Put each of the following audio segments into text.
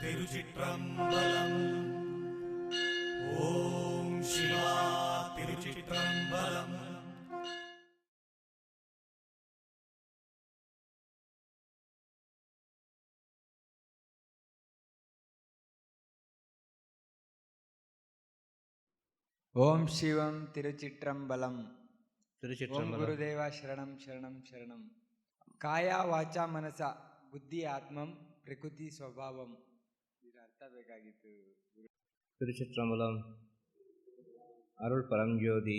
திருச்சிற்றம்பலம் ஓம் சிவா திருச்சிற்றம்பலம் ஓம் சிவம் திருச்சிற்றம்பலம் திருச்சிற்றம்பலம் குருதேவா சரணம் சரணம் சரணம் காயா வாச்சா மனசா బుద్ధి ఆత్మం ప్రకృతి స్వభావం ತಿರುಚಿತ್ರಮಲಂ ಅರುಳ್ அருள் ತನಿ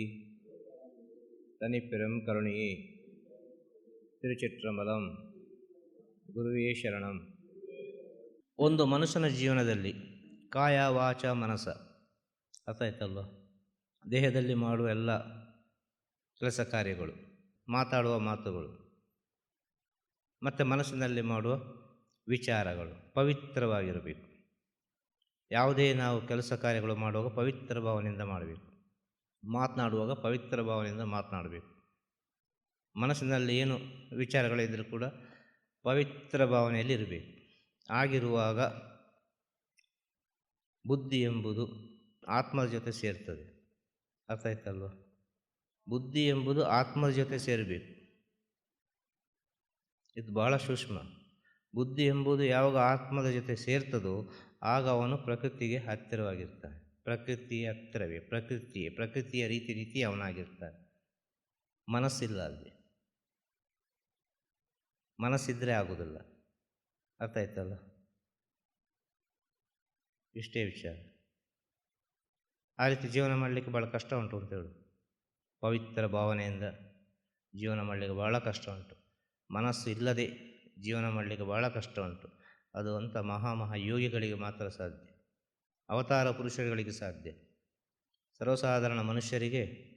தனிப்பெரும் கருணையே ತಿರುಚಿತ್ರಮಲಂ ಗುರುವೇ ಶರಣಂ. ಒಂದು ಮನುಷ್ಯನ ಜೀವನದಲ್ಲಿ ಕಾಯ, ವಾಚ ಮನಸ ಅರ್ಥಾಯ್ತಲ್ವ ದೇಹದಲ್ಲಿ ಮಾಡುವ ಎಲ್ಲ ಕೆಲಸ ಕಾರ್ಯಗಳು, ಮಾತಾಡುವ ಮಾತುಗಳು, ಮತ್ತು ಮನಸ್ಸಿನಲ್ಲಿ ಮಾಡುವ ವಿಚಾರಗಳು ಪವಿತ್ರವಾಗಿರಬೇಕು. ಯಾವುದೇ ನಾವು ಕೆಲಸ ಕಾರ್ಯಗಳು ಮಾಡುವಾಗ ಪವಿತ್ರ ಭಾವನೆಯಿಂದ ಮಾಡಬೇಕು. ಮಾತನಾಡುವಾಗ ಪವಿತ್ರ ಭಾವನೆಯಿಂದ ಮಾತನಾಡಬೇಕು. ಮನಸ್ಸಿನಲ್ಲಿ ಏನು ವಿಚಾರಗಳಿದ್ದರೂ ಕೂಡ ಪವಿತ್ರ ಭಾವನೆಯಲ್ಲಿ ಇರಬೇಕು. ಆಗಿರುವಾಗ ಬುದ್ಧಿ ಎಂಬುದು ಆತ್ಮದ ಜೊತೆ ಸೇರ್ತದೆ. ಅರ್ಥ ಆಯ್ತಲ್ವ? ಬುದ್ಧಿ ಎಂಬುದು ಆತ್ಮದ ಜೊತೆ ಸೇರಬೇಕು. ಇದು ಬಹಳ ಸೂಕ್ಷ್ಮ. ಬುದ್ಧಿ ಎಂಬುದು ಯಾವಾಗ ಆತ್ಮದ ಜೊತೆ ಸೇರ್ತದೋ ಆಗ ಅವನು ಪ್ರಕೃತಿಗೆ ಹತ್ತಿರವಾಗಿರ್ತಾನೆ. ಪ್ರಕೃತಿಯ ಹತ್ತಿರವೇ, ಪ್ರಕೃತಿಯೇ, ಪ್ರಕೃತಿಯ ರೀತಿ ರೀತಿ ಅವನಾಗಿರ್ತಾನೆ. ಮನಸ್ಸಿಲ್ಲ ಅಲ್ಲಿ. ಮನಸ್ಸಿದ್ರೆ ಆಗೋದಿಲ್ಲ. ಅರ್ಥ ಆಯ್ತಲ್ಲ? ಇಷ್ಟೇ ವಿಚಾರ. ಆ ರೀತಿ ಜೀವನ ಮಾಡಲಿಕ್ಕೆ ಭಾಳ ಕಷ್ಟ ಉಂಟು ಅಂತ ಹೇಳು. ಪವಿತ್ರ ಭಾವನೆಯಿಂದ ಜೀವನ ಮಾಡಲಿಕ್ಕೆ ಭಾಳ ಕಷ್ಟ ಉಂಟು. ಮನಸ್ಸು ಇಲ್ಲದೆ ಜೀವನ ಮಾಡಲಿಕ್ಕೆ ಭಾಳ ಕಷ್ಟ ಉಂಟು. ಅದು ಅಂಥ ಮಹಾ ಮಹಾ ಯೋಗಿಗಳಿಗೆ ಮಾತ್ರ ಸಾಧ್ಯ. ಅವತಾರ ಪುರುಷರುಗಳಿಗೆ ಸಾಧ್ಯ. ಸರ್ವಸಾಧಾರಣ ಮನುಷ್ಯರಿಗೆ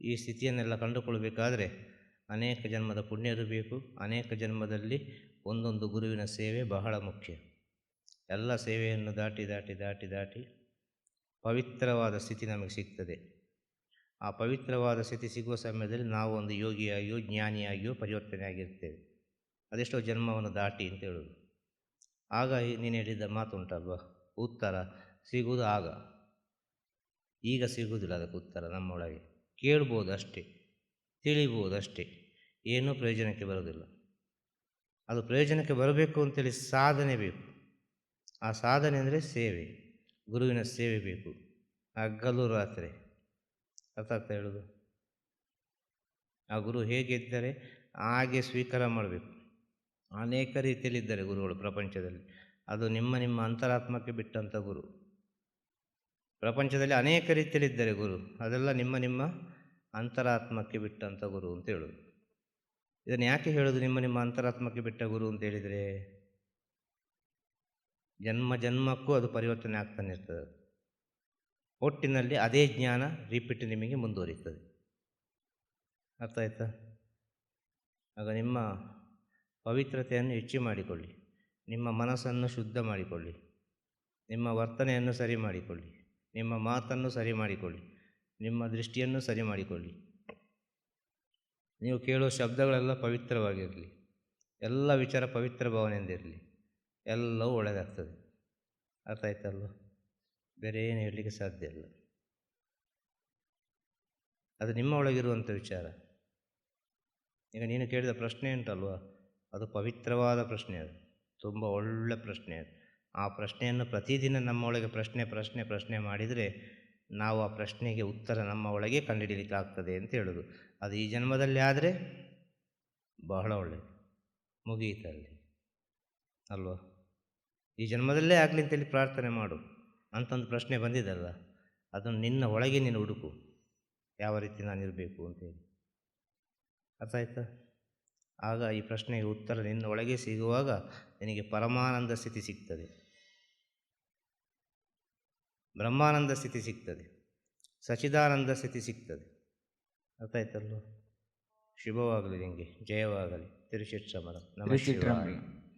ಈ ಸ್ಥಿತಿಯನ್ನೆಲ್ಲ ಕಂಡುಕೊಳ್ಬೇಕಾದ್ರೆ ಅನೇಕ ಜನ್ಮದ ಪುಣ್ಯರು ಬೇಕು. ಅನೇಕ ಜನ್ಮದಲ್ಲಿ ಒಂದೊಂದು ಗುರುವಿನ ಸೇವೆ ಬಹಳ ಮುಖ್ಯ. ಎಲ್ಲ ಸೇವೆಯನ್ನು ದಾಟಿ ದಾಟಿ ದಾಟಿ ದಾಟಿ ಪವಿತ್ರವಾದ ಸ್ಥಿತಿ ನಮಗೆ ಸಿಗ್ತದೆ. ಆ ಪವಿತ್ರವಾದ ಸ್ಥಿತಿ ಸಿಗುವ ಸಮಯದಲ್ಲಿ ನಾವು ಒಂದು ಯೋಗಿಯಾಗಿಯೋ, ಜ್ಞಾನಿಯಾಗಿಯೋ ಪರಿವರ್ತನೆ ಆಗಿರ್ತೇವೆ ಅದೆಷ್ಟೋ ಜನ್ಮವನ್ನು ದಾಟಿ ಅಂತ ಹೇಳೋದು. ಆಗ ನೀನು ಹೇಳಿದ ಮಾತುಂಟಲ್ವ? ಉತ್ತರ ಸಿಗುವುದು ಆಗ. ಈಗ ಸಿಗುವುದಿಲ್ಲ ಅದಕ್ಕೆ ಉತ್ತರ ನಮ್ಮೊಳಗೆ. ಕೇಳ್ಬೋದು ಅಷ್ಟೇ ತಿಳಿಬೋದು ಅಷ್ಟೇ ಏನೂ ಪ್ರಯೋಜನಕ್ಕೆ ಬರೋದಿಲ್ಲ. ಅದು ಪ್ರಯೋಜನಕ್ಕೆ ಬರಬೇಕು ಅಂತೇಳಿ ಸಾಧನೆ ಬೇಕು. ಆ ಸಾಧನೆ ಅಂದರೆ ಸೇವೆ, ಗುರುವಿನ ಸೇವೆ ಬೇಕು. ಹಗ್ಗಲು ರಾತ್ರಿ, ಅರ್ಥ ಆಗ್ತಾ ಹೇಳೋದು? ಆ ಗುರು ಹೇಗಿದ್ದರೆ ಹಾಗೆ ಸ್ವೀಕಾರ ಮಾಡಬೇಕು. ಅನೇಕ ರೀತಿಯಲ್ಲಿದ್ದಾರೆ ಗುರುಗಳು ಪ್ರಪಂಚದಲ್ಲಿ. ಅದು ನಿಮ್ಮ ನಿಮ್ಮ ಅಂತರಾತ್ಮಕ್ಕೆ ಬಿಟ್ಟಂಥ ಗುರು. ಪ್ರಪಂಚದಲ್ಲಿ ಅನೇಕ ರೀತಿಯಲ್ಲಿದ್ದಾರೆ ಗುರು. ಅದೆಲ್ಲ ನಿಮ್ಮ ನಿಮ್ಮ ಅಂತರಾತ್ಮಕ್ಕೆ ಬಿಟ್ಟಂಥ ಗುರು ಅಂತ ಹೇಳೋದು. ಇದನ್ನು ಯಾಕೆ ಹೇಳೋದು ನಿಮ್ಮ ನಿಮ್ಮ ಅಂತರಾತ್ಮಕ್ಕೆ ಬಿಟ್ಟ ಗುರು ಅಂತ ಹೇಳಿದರೆ? ಜನ್ಮ ಜನ್ಮಕ್ಕೂ ಅದು ಪರಿವರ್ತನೆ ಆಗ್ತಾನೆ ಇರ್ತದೆ. ಒಟ್ಟಿನಲ್ಲಿ ಅದೇ ಜ್ಞಾನ ರಿಪೀಟ್ ನಿಮಗೆ ಮುಂದುವರಿತದೆ ಅರ್ಥ ಆಯ್ತಾ? ಆಗ ನಿಮ್ಮ ಪವಿತ್ರತೆಯನ್ನು ಹೆಚ್ಚು ಮಾಡಿಕೊಳ್ಳಿ. ನಿಮ್ಮ ಮನಸ್ಸನ್ನು ಶುದ್ಧ ಮಾಡಿಕೊಳ್ಳಿ. ನಿಮ್ಮ ವರ್ತನೆಯನ್ನು ಸರಿ ಮಾಡಿಕೊಳ್ಳಿ. ನಿಮ್ಮ ಮಾತನ್ನು ಸರಿ ಮಾಡಿಕೊಳ್ಳಿ. ನಿಮ್ಮ ದೃಷ್ಟಿಯನ್ನು ಸರಿ ಮಾಡಿಕೊಳ್ಳಿ. ನೀವು ಕೇಳುವ ಶಬ್ದಗಳೆಲ್ಲ ಪವಿತ್ರವಾಗಿರಲಿ. ಎಲ್ಲ ವಿಚಾರ ಪವಿತ್ರ ಭಾವನೆಯಿಂದ ಇರಲಿ. ಎಲ್ಲವೂ ಒಳ್ಳೆಯದಾಗ್ತದೆ ಅರ್ಥ ಆಯ್ತಲ್ವ? ಬೇರೆ ಏನು ಹೇಳಲಿಕ್ಕೆ ಸಾಧ್ಯ ಇಲ್ಲ. ಅದು ನಿಮ್ಮ ಒಳಗಿರುವಂಥ ವಿಚಾರ. ಈಗ ನೀನು ಕೇಳಿದ ಪ್ರಶ್ನೆ ಉಂಟಲ್ವ? ಅದು ಪವಿತ್ರವಾದ ಪ್ರಶ್ನೆ ಅದು. ತುಂಬ ಒಳ್ಳೆ ಪ್ರಶ್ನೆ ಅದು. ಆ ಪ್ರಶ್ನೆಯನ್ನು ಪ್ರತಿದಿನ ನಮ್ಮ ಒಳಗೆ ಪ್ರಶ್ನೆ ಪ್ರಶ್ನೆ ಪ್ರಶ್ನೆ ಮಾಡಿದರೆ ನಾವು ಆ ಪ್ರಶ್ನೆಗೆ ಉತ್ತರ ನಮ್ಮ ಒಳಗೆ ಕಂಡುಹಿಡಿಯಲಿಕ್ಕೆ ಆಗ್ತದೆ ಅಂತ ಹೇಳೋದು. ಅದು ಈ ಜನ್ಮದಲ್ಲಿ ಆದರೆ ಬಹಳ ಒಳ್ಳೆಯದು ಮುಗಿಯಿತಲ್ಲಿ ಅಲ್ವಾ? ಈ ಜನ್ಮದಲ್ಲೇ ಆಗಲಿ ಅಂತೇಳಿ ಪ್ರಾರ್ಥನೆ ಮಾಡು. ಅಂತೊಂದು ಪ್ರಶ್ನೆ ಬಂದಿದ್ದಲ್ಲ ಅದನ್ನು ನಿನ್ನ ಒಳಗೆ ನೀನು ಹುಡುಕು. ಯಾವ ರೀತಿ ನಾನಿರಬೇಕು ಅಂತೇಳಿ ಅರ್ಥ ಆಯ್ತಾ? ಆಗ ಈ ಪ್ರಶ್ನೆಗೆ ಉತ್ತರ ನಿನ್ನ ಒಳಗೆ ಸಿಗುವಾಗ ನಿನಗೆ ಪರಮಾನಂದ ಸ್ಥಿತಿ ಸಿಗ್ತದೆ. ಬ್ರಹ್ಮಾನಂದ ಸ್ಥಿತಿ ಸಿಗ್ತದೆ. ಸಚಿದಾನಂದ ಸ್ಥಿತಿ ಸಿಗ್ತದೆ. ಅರ್ಥ ಆಯ್ತಲ್ವ ಶುಭವಾಗಲಿ ನಿಮಗೆ ಜಯವಾಗಲಿ. ತಿರುಚಿತ್ರಮರ. ನಮಃ